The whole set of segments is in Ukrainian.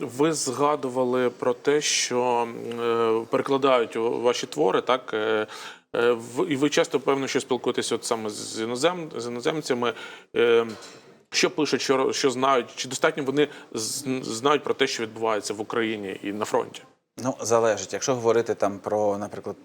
Ви згадували про те, що е, перекладають ваші твори, так? Е, е, І ви часто, певно, що спілкуєтеся от саме з, інозем, з іноземцями. Що пишуть, що, що знають, чи достатньо вони знають про те, що відбувається в Україні і на фронті? Ну, залежить. Якщо говорити там про, наприклад,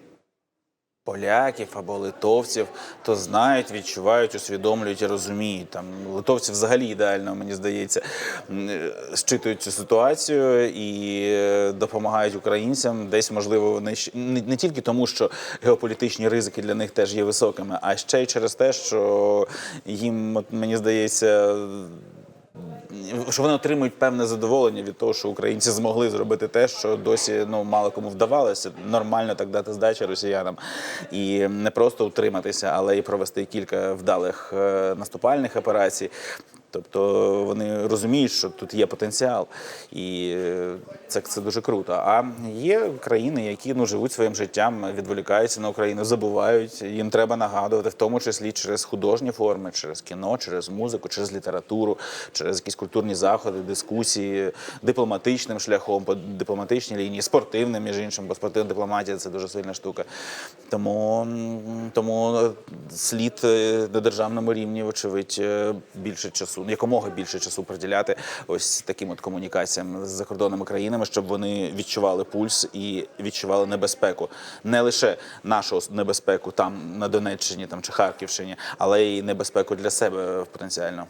поляків або литовців, то знають, відчувають, усвідомлюють і розуміють. Там литовці взагалі ідеально, мені здається, м, е, цю ситуацію і е, допомагають українцям. Десь можливо вони не, тільки тому, що геополітичні ризики для них теж є високими, а ще й через те, що їм, мені здається, що вони отримують певне задоволення від того, що українці змогли зробити те, що досі ну мало кому вдавалося. Нормально так дати здачі росіянам і не просто утриматися, але і провести кілька вдалих е, наступальних операцій. Тобто вони розуміють, що тут є потенціал, і е, це, це дуже круто. А є країни, які ну живуть своїм життям, відволікаються на Україну, забувають. Їм треба нагадувати, в тому числі через художні форми, через кіно, через музику, через літературу, через якісь культурні заходи, дискусії, дипломатичним шляхом, по дипломатичній лінії, спортивним, між іншим, бо спортивна дипломатія це дуже сильна штука. Тому, тому е, слід е, на державному рівні, вочевидь, більше часу, якомога більше часу приділяти ось таким от комунікаціям з закордонними країнами, щоб вони відчували пульс і відчували небезпеку. Не лише нашу небезпеку там на Донеччині там чи Харківщині, але й небезпеку для себе потенціально.